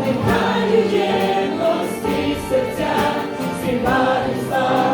Нехай є прості серця, співають слава.